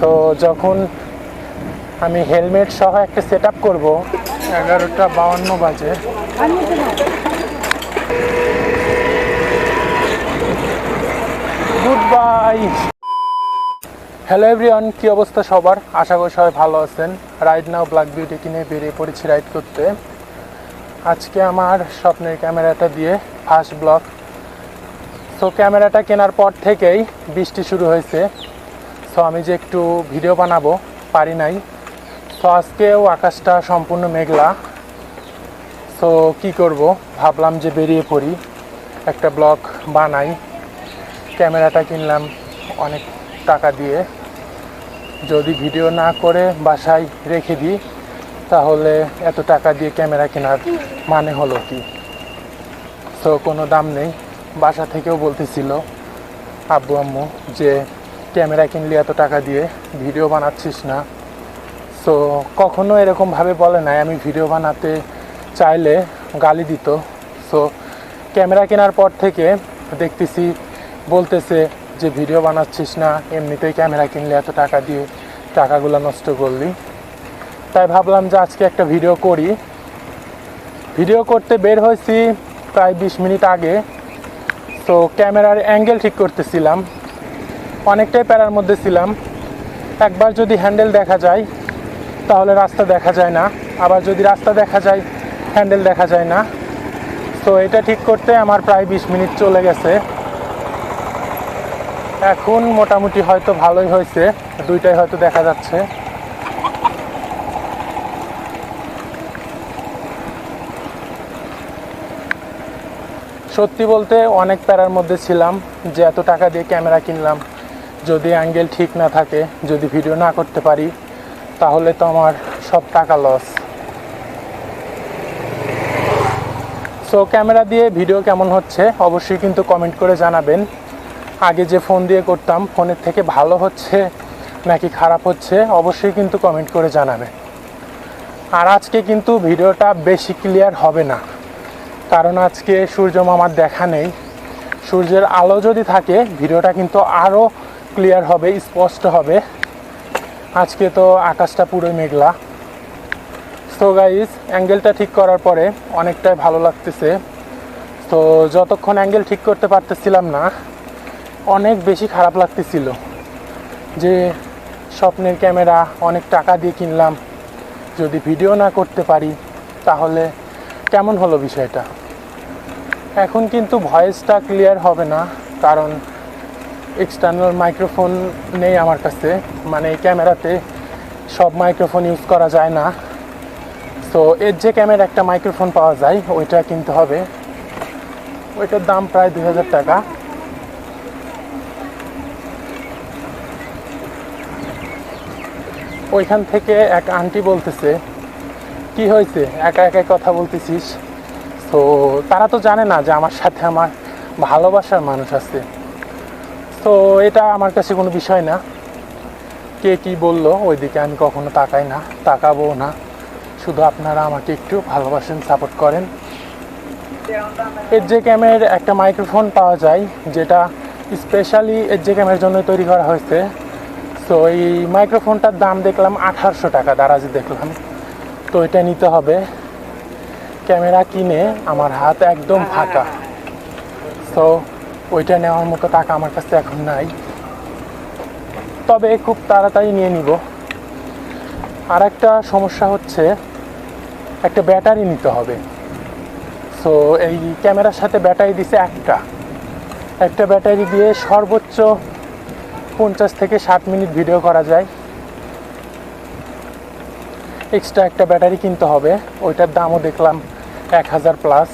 So যখন আমি helmet সহ একটা সেট আপ করব, এগারোটা বাউন্ন বাজে। গুড বাই হ্যালো এভরিওয়ান কি অবস্থা সবার? আশা করি সবাই ভালো আছেন। রাইড নাও ব্ল্যাক বিউটি কিনে বেরিয়ে পড়েছি রাইড করতে। আজকে আমার স্বপ্নের ক্যামেরাটা দিয়ে ফার্স্ট ব্লগ সো ক্যামেরাটা কেনার পর থেকেই বৃষ্টি শুরু হয়েছে। সো আমি যে একটু ভিডিও বানাবো, পারি নাই। তো আজকেও আকাশটা সম্পূর্ণ মেঘলা। সো কি করব? ভাবলাম যে বেরিয়ে পড়ি। একটা ব্লগ বানাই। ক্যামেরাটা কিনলাম অনেক টাকা দিয়ে। যদি ভিডিও না করে বাসায় রেখে দিই, তাহলে এত টাকা দিয়ে ক্যামেরা কেনার মানে হলো কি? সো কোনো দাম নেই। বাসা থেকেও বলতেছিল আব্বু আম্মু যে ক্যামেরা কিনলে এত টাকা দিয়ে? ভিডিও বানাচ্ছিস না। সো কখনো এরকমভাবে বলে নাই, আমি ভিডিও বানাতে চাইলে গালি দিত। সো ক্যামেরা কেনার পর থেকে দেখতেছি, বলতেছে যে ভিডিও বানাচ্ছিস না, এমনিতেই ক্যামেরা কিনলে এত টাকা দিয়ে, টাকাগুলো নষ্ট করলি। তাই ভাবলাম যে আজকে একটা ভিডিও করি। ভিডিও করতে বের হয়েছি প্রায় বিশ মিনিট আগে। তো ক্যামেরার অ্যাঙ্গেল ঠিক করতেছিলাম। অনেকটাই প্যারার মধ্যে ছিলাম। একবার যদি হ্যান্ডেল দেখা যায়, তাহলে রাস্তা দেখা যায় না। আবার যদি রাস্তা দেখা যায়, হ্যান্ডেল দেখা যায় না। তো এটা ঠিক করতে আমার প্রায় বিশ মিনিট চলে গেছে। এখন মোটামুটি হয়তো ভালোই হয়েছে। দুইটাই হয়তো দেখা যাচ্ছে। সত্যি বলতে অনেক প্যারার মধ্যে ছিলাম, যে এত টাকা দিয়ে ক্যামেরা কিনলাম। যদি অ্যাঙ্গেল ঠিক না থাকে, যদি ভিডিও না করতে পারি, তাহলে তো আমার সব টাকা লস সো ক্যামেরা দিয়ে ভিডিও কেমন হচ্ছে, অবশ্যই কিন্তু কমেন্ট করে জানাবেন। আগে যে ফোন দিয়ে করতাম ফোনের থেকে ভালো হচ্ছে নাকি খারাপ হচ্ছে, অবশ্যই কিন্তু কমেন্ট করে জানাবেন। আর আজকে কিন্তু ভিডিওটা বেশি ক্লিয়ার হবে না, কারণ আজকে সূর্য মামার দেখা নেই। সূর্যের আলো যদি থাকে, ভিডিওটা কিন্তু আরও ক্লিয়ার হবে, স্পষ্ট হবে। আজকে তো আকাশটা পুরোই মেঘলা। তো গাইস অ্যাঙ্গেলটা ঠিক করার পরে অনেকটাই ভালো লাগতেছে। তো যতক্ষণ অ্যাঙ্গেল ঠিক করতে পারতেছিলাম না, অনেক বেশি খারাপ লাগতেছিল। যে স্বপ্নের ক্যামেরা, অনেক টাকা দিয়ে কিনলাম। যদি ভিডিও না করতে পারি, তাহলে কেমন হলো বিষয়টা? এখন কিন্তু ভয়েসটা ক্লিয়ার হবে না, কারণ এক্সটার্নাল মাইক্রোফোন নেই আমার কাছে। মানে ক্যামেরাতে সব মাইক্রোফোন ইউজ করা যায় না। তো এর যে ক্যামেরা একটা মাইক্রোফোন পাওয়া যায়, ওইটা কিনতে হবে। ওইটার দাম প্রায় দুই হাজার টাকা। ওইখান থেকে এক আন্টি বলতেছে, কি হয়েছে? একা একা কথা বলতেছিস? তো তারা তো জানে না যে আমার সাথে আমার ভালোবাসার মানুষ আছে। তো এটা আমার কাছে কোনো বিষয় না। কে কি বলল, ওইদিকে আমি কখনো তাকাই না তাকাবো না। শুধু আপনারা আমাকে একটু ভালোবাসেন সাপোর্ট করেন। এর যে ক্যামের একটা মাইক্রোফোন পাওয়া যায়, যেটা স্পেশালি এর যে ক্যামের জন্য তৈরি করা হয়েছে। তো এই মাইক্রোফোনটার দাম দেখলাম আঠারোশো টাকা, দারাজি দেখলাম। তো এটা নিতে হবে। ক্যামেরা কিনে, আমার হাত একদম ফাঁকা। তো ওইটা নেওয়ার মতো টাকা আমার কাছে এখন নাই। তবে খুব তাড়াতাড়ি নিয়ে নিব। আর একটা সমস্যা হচ্ছে, একটা ব্যাটারি নিতে হবে। সো এই ক্যামেরার সাথে ব্যাটারি দিছে একটা। একটা ব্যাটারি দিয়ে সর্বোচ্চ পঞ্চাশ থেকে ষাট মিনিট ভিডিও করা যায়। এক্সট্রা একটা ব্যাটারি কিনতে হবে। ওইটার দামও দেখলাম এক হাজার প্লাস।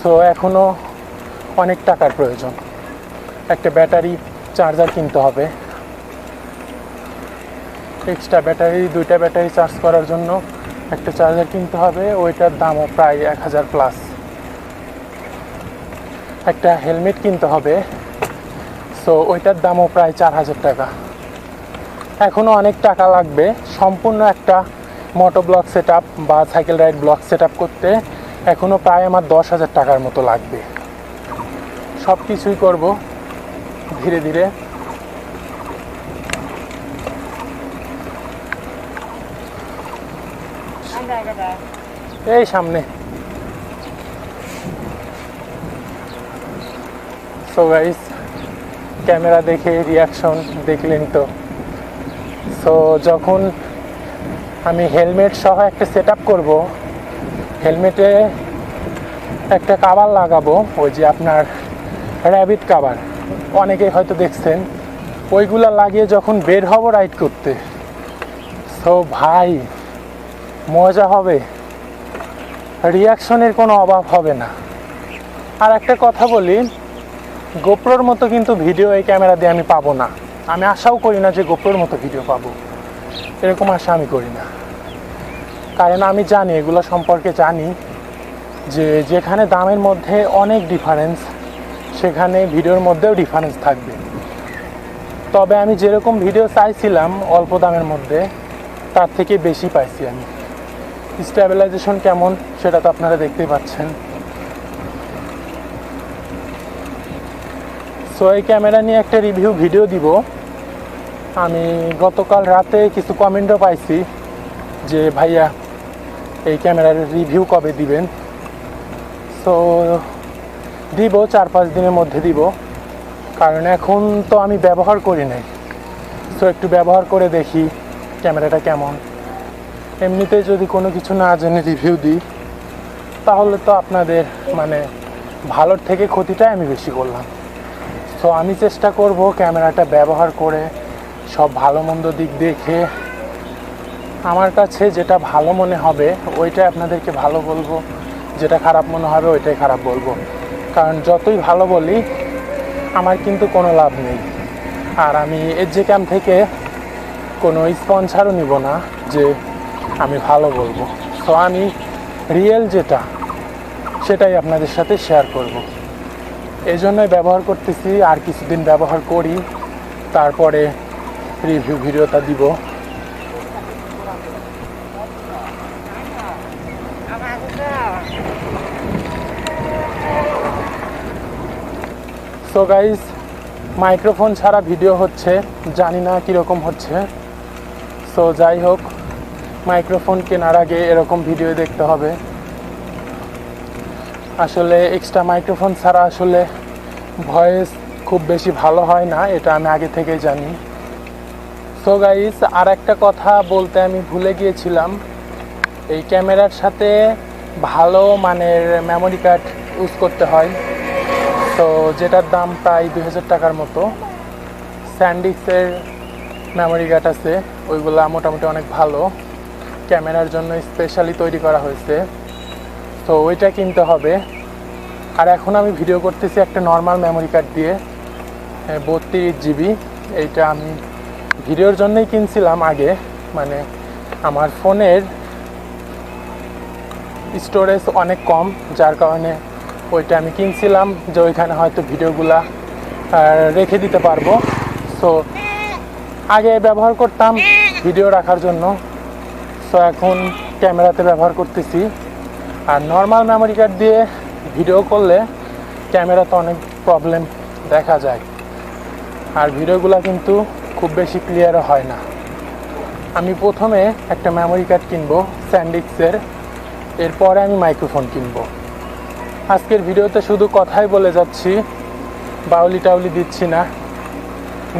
সো এখনও অনেক টাকার প্রয়োজন। একটা ব্যাটারি চার্জার কিনতে হবে। এক্সট্রা ব্যাটারি, দুইটা ব্যাটারি চার্জ করার জন্য একটা চার্জার কিনতে হবে, ওইটার দামও প্রায় এক হাজার প্লাস একটা হেলমেট কিনতে হবে সো ওইটার দামও প্রায় চার হাজার টাকা। এখনও অনেক টাকা লাগবে, সম্পূর্ণ একটা মোটো ব্লক সেট বা সাইকেল রাইড ব্লক সেট করতে এখনও প্রায় আমার দশ হাজার টাকার মতো লাগবে। সব কিছুই করব ধীরে ধীরে। এই সামনে। সো গাইস ক্যামেরা দেখে রিয়াকশন দেখলেন তো। সো যখন আমি হেলমেট সহ একটা সেট আপ করব হেলমেটে একটা কাবার লাগাবো ওই যে আপনার র্যাবিট কাবার অনেকেই হয়তো দেখছেন। ওইগুলা লাগিয়ে যখন বের হব রাইড করতে। সো ভাই, মজা হবে। রিয়াকশনের কোনো অভাব হবে না। আর একটা কথা বলি গোপ্রোর মতো কিন্তু ভিডিও এই ক্যামেরা দিয়ে আমি পাবো না। আমি আশাও করি না যে গোপ্রোর মতো ভিডিও পাবো। এরকম আশা আমি করি না। কারণ আমি জানি, এগুলো সম্পর্কে জানি যে যেখানে দামের মধ্যে অনেক ডিফারেন্স সেখানে ভিডিওর মধ্যেও ডিফারেন্স থাকবে। তবে আমি যেরকম ভিডিও চাইছিলাম অল্প দামের মধ্যে, তার থেকে বেশি পাইছি আমি। স্ট্যাবিলাইজেশন কেমন সেটা তো আপনারা দেখতেই পাচ্ছেন। সো এই ক্যামেরা নিয়ে একটা রিভিউ ভিডিও দিব। আমি গতকাল রাতে কিছু কমেন্টও পাইছি যে, ভাইয়া, এই ক্যামেরার রিভিউ কবে দিবেন? সো দিব, চার পাঁচ দিনের মধ্যে দিব। কারণ এখন তো আমি ব্যবহার করি নাই। সো একটু ব্যবহার করে দেখি ক্যামেরাটা কেমন। এমনিতে যদি কোনো কিছু না জেনে রিভিউ দিই, তাহলে তো আপনাদের মানে ভালোর থেকে ক্ষতিটাই আমি বেশি করলাম। সো আমি চেষ্টা করব ক্যামেরাটা ব্যবহার করে সব ভালো মন্দ দিক দেখে। আমার কাছে যেটা ভালো মনে হবে, ওইটাই আপনাদেরকে ভালো বলব। যেটা খারাপ মনে হবে, ওইটাই খারাপ বলব। কারণ যতই ভালো বলি, আমার কিন্তু কোনো লাভ নেই। আর আমি এর যে ক্যাম্প থেকে কোনো স্পন্সারও নিব না যে আমি ভালো বলব। তো আমি রিয়েল যেটা, সেটাই আপনাদের সাথে শেয়ার করব। এই জন্যই ব্যবহার করতেছি, আর কিছুদিন ব্যবহার করি, তারপরে রিভিউ ভিডিওটা দিব। সো গাইজ মাইক্রোফোন ছাড়া ভিডিও হচ্ছে, জানি না কীরকম হচ্ছে। সো যাই হোক মাইক্রোফোন কেনার আগে এরকম ভিডিও দেখতে হবে। আসলে এক্সট্রা মাইক্রোফোন ছাড়া আসলে ভয়েস খুব বেশি ভালো হয় না, এটা আমি আগে থেকেই জানি। সো গাইস আর একটা কথা বলতে আমি ভুলে গিয়েছিলাম। এই ক্যামেরার সাথে ভালো মানের মেমোরি কার্ড ইউজ করতে হয়। তো যেটার দাম প্রায় দুই হাজার টাকার মতো। স্যান্ডিক্সের মেমোরি কার্ড আছে, ওইগুলা মোটামুটি অনেক ভালো। ক্যামেরার জন্য স্পেশালি তৈরি করা হয়েছে। তো ওইটা কিনতে হবে। আর এখন আমি ভিডিও করতেছি একটা নর্মাল মেমোরি কার্ড দিয়ে বত্রিশ জিবি এইটা আমি ভিডিওর জন্যই কিনছিলাম আগে। মানে আমার ফোনের স্টোরেজ অনেক কম, যার কারণে ওইটা আমি কিনছিলাম যে ওইখানে হয়তো ভিডিওগুলা রেখে দিতে পারব। সো আগে ব্যবহার করতাম ভিডিও রাখার জন্য। সো এখন ক্যামেরাতে ব্যবহার করতেছি। আর নর্মাল মেমোরি কার্ড দিয়ে ভিডিও করলে ক্যামেরাতে অনেক প্রবলেম দেখা যায়। আর ভিডিওগুলো কিন্তু খুব বেশি ক্লিয়ারও হয় না। আমি প্রথমে একটা মেমোরি কার্ড কিনবো স্যান্ডিক্সের এরপরে আমি মাইক্রোফোন কিনবো। আজকের ভিডিওতে শুধু কথাই বলে যাচ্ছি বাউলি টাউলি দিচ্ছি না।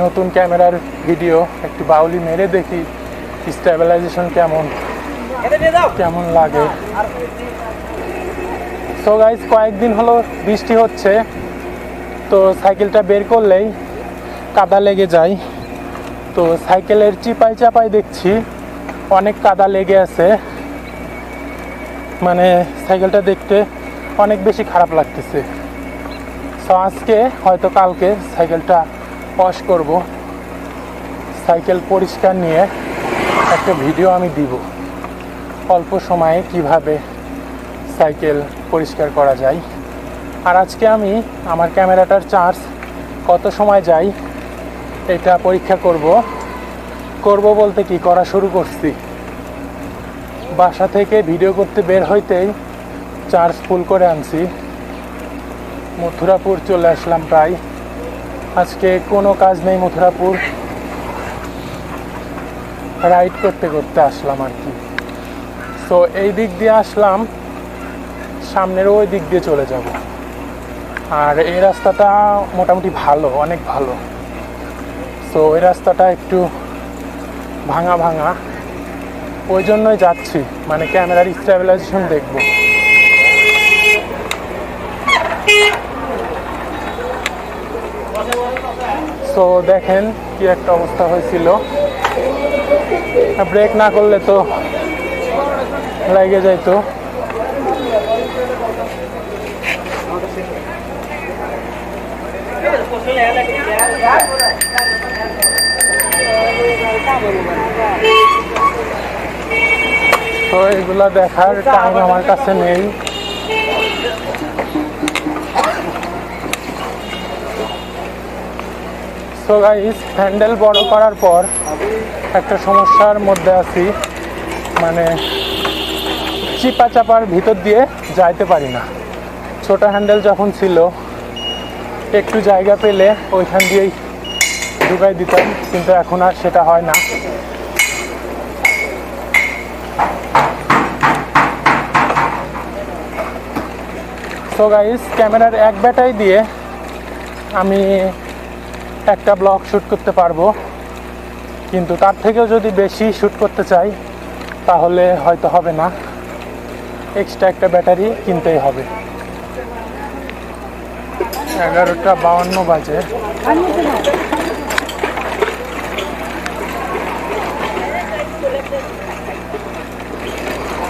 নতুন ক্যামেরার ভিডিও একটু বাউলি মেরে দেখি স্টেবিলাইজেশন কেমন? কেমন লাগে? সো গাইজ কয়েকদিন হলো বৃষ্টি হচ্ছে তো সাইকেলটা বের করলেই কাদা লেগে যায়। তো সাইকেলের চিপাই চাপাই দেখছি অনেক কাদা লেগে আছে। মানে সাইকেলটা দেখতে অনেক বেশি খারাপ লাগতেছে। সো আজকে হয়তো কালকে সাইকেলটা ওয়াশ করব। সাইকেল পরিষ্কার নিয়ে একটা ভিডিও আমি দিব। অল্প সময়ে কীভাবে সাইকেল পরিষ্কার করা যায়। আর আজকে আমি আমার ক্যামেরাটার চার্জ কত সময় যায় এটা পরীক্ষা করব। করব বলতে কি, করা শুরু করছি। বাসা থেকে ভিডিও করতে বের হইতেই চার্জ ফুল করে আনছি। মথুরাপুর চলে আসলাম প্রায়। আজকে কোনো কাজ নেই মথুরাপুর। রাইড করতে করতে আসলাম আর কি। সো সো এই দিক দিয়ে আসলাম, সামনের ওই দিক দিয়ে চলে যাব। আর এই রাস্তাটা মোটামুটি ভালো, অনেক ভালো। সো ওই রাস্তাটা একটু ভাঙা ভাঙা। ওই জন্যই যাচ্ছি মানে ক্যামেরার স্টেবিলাইজেশন দেখব। সো দেখেন কি একটা অবস্থা হয়েছিল। ব্রেক না করলে তো লেগে যাইতো। তো এগুলা দেখার টাইম আমার কাছে নেই। সো গাইস হ্যান্ডেল বড় করার পর একটা সমস্যার মধ্যে আছি। মানে চিপা চাপার ভিতর দিয়ে যাইতে পারি না। ছোট হ্যান্ডেল যখন ছিল, একটু জায়গা পেলে ওইখান দিয়েই ঢুকাই দিতাম, কিন্তু এখন আর সেটা হয় না। সো গাইস ক্যামেরার এক ব্যাটারি দিয়ে আমি একটা ব্লগ শ্যুট করতে পারব। কিন্তু তার থেকেও যদি বেশি শ্যুট করতে চাই, তাহলে হয়তো হবে না। এক্সট্রা একটা ব্যাটারি কিনতেই হবে। এগারোটা বাউন্ন বাজে।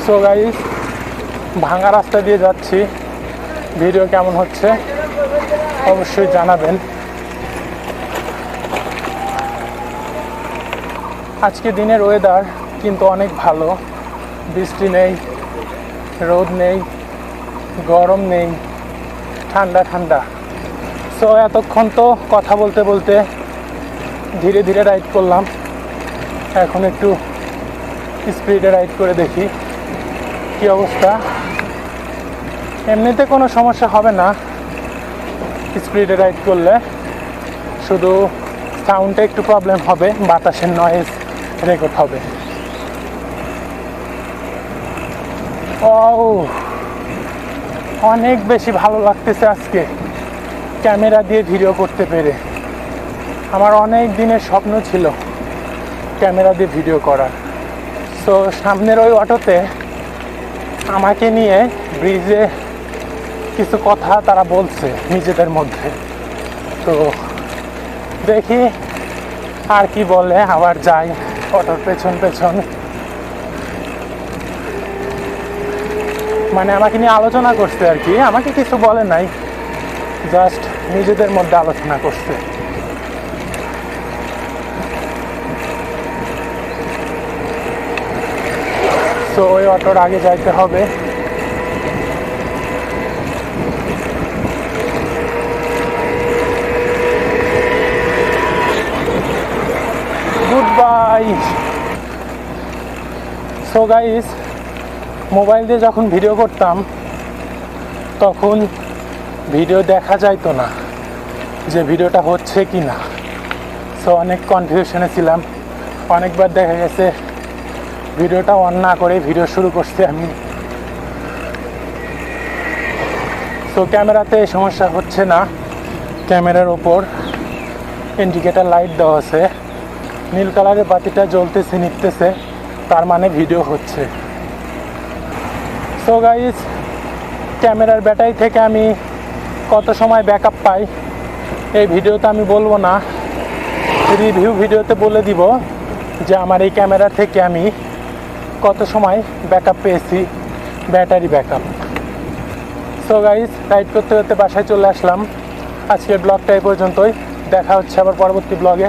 সো গাইস ভাঙা রাস্তা দিয়ে যাচ্ছি। ভিডিও কেমন হচ্ছে? অবশ্যই জানাবেন। আজকে দিনের ওয়েদার কিন্তু অনেক ভালো। বৃষ্টি নেই, রোদ নেই, গরম নেই, ঠান্ডা ঠান্ডা। সো এতক্ষণ তো কথা বলতে বলতে ধীরে ধীরে রাইড করলাম। এখন একটু স্পিডে রাইড করে দেখি কি অবস্থা। এমনিতে কোনো সমস্যা হবে না স্পিডে রাইড করলে। শুধু সাউন্ডে একটু প্রবলেম হবে, বাতাসের নয়েজ রেকর্ড হবে। ও অনেক বেশি ভালো লাগতেছে আজকে ক্যামেরা দিয়ে ভিডিও করতে পেরে। আমার অনেক দিনের স্বপ্ন ছিল ক্যামেরা দিয়ে ভিডিও করার। সো সামনের ওই অটোতে আমাকে নিয়ে ব্রিজে কিছু কথা তারা বলছে নিজেদের মধ্যে। তো দেখি আর কি বলে, আবার যাই। অটোর পেছন পেছন। মানে আমাকে নিয়ে আলোচনা করছে আর কি। আমাকে কিছু বলে নাই। জাস্ট নিজেদের মধ্যে আলোচনা করছে। তো ওই অটোর আগে যাইতে হবে good bye so guys mobile দিয়ে যখন ভিডিও করতাম, তখন ভিডিও দেখা যাইতো না যে ভিডিওটা হচ্ছে কি না সো অনেক কনফিউশনে ছিলাম। অনেকবার দেখা গেছে ভিডিওটা অন না করে ভিডিও শুরু করছি আমি। সো ক্যামেরাতে সমস্যা হচ্ছে না। ক্যামেরার ওপর ইন্ডিকেটার লাইট দেওয়া আছে। নীল কালারের বাতিটা জ্বলতেছে নিপতেছে তার মানে ভিডিও হচ্ছে। সো গাইজ ক্যামেরার ব্যাটারি থেকে আমি কত সময় ব্যাকআপ পাই, এই ভিডিওতে আমি বলব না। রিভিউ ভিডিওতে বলে দিব যে আমার এই ক্যামেরা থেকে আমি কত সময় ব্যাকআপ পেয়েছি battery backup so guys ride করতে করতে বাসায় চলে আসলাম। আজকের ব্লগটা এই পর্যন্তই। দেখা হচ্ছে আবার পরবর্তী ব্লগে